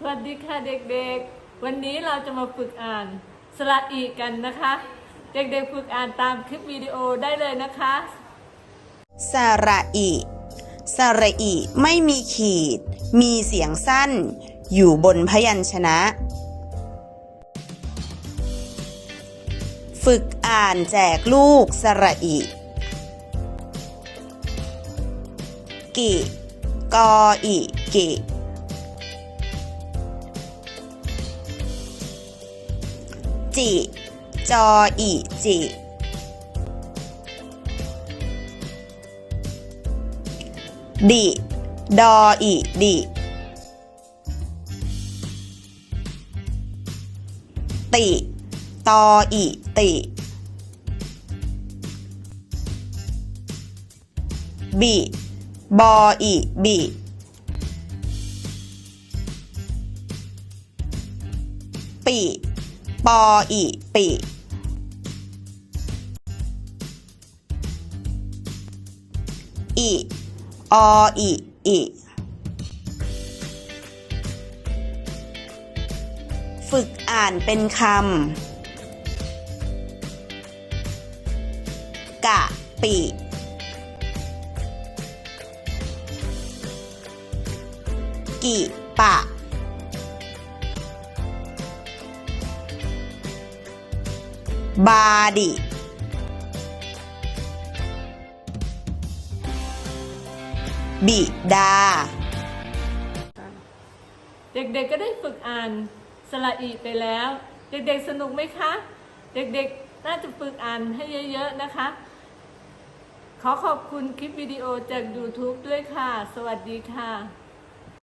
สวัสดีค่ะเด็กๆ วันนี้เราจะมาฝึกอ่านสระอีกันนะคะ เด็กๆฝึกอ่านตามคลิปวิดีโอได้เลยนะคะ สระอิสระอิไม่มีขีด มีเสียงสั้น อยู่บนพยัญชนะ ฝึกอ่านแจกลูกสระอิกิกออิกิ จิ จออิจิ ดิ ดออิดิ ติ ตออิติ บิ บออิบิปิ ปออิปิอิออิอิฝึกอ่านเป็นคำ กะปิ กิปะ บาดิบิดา เด็กๆก็ได้ฝึกอ่านสระอีไปแล้ว เด็กๆสนุกไหมคะ เด็กๆน่าจะฝึกอ่านให้เยอะๆนะคะ ขอขอบคุณคลิปวิดีโอจาก YouTube ด้วยค่ะ สวัสดีค่ะ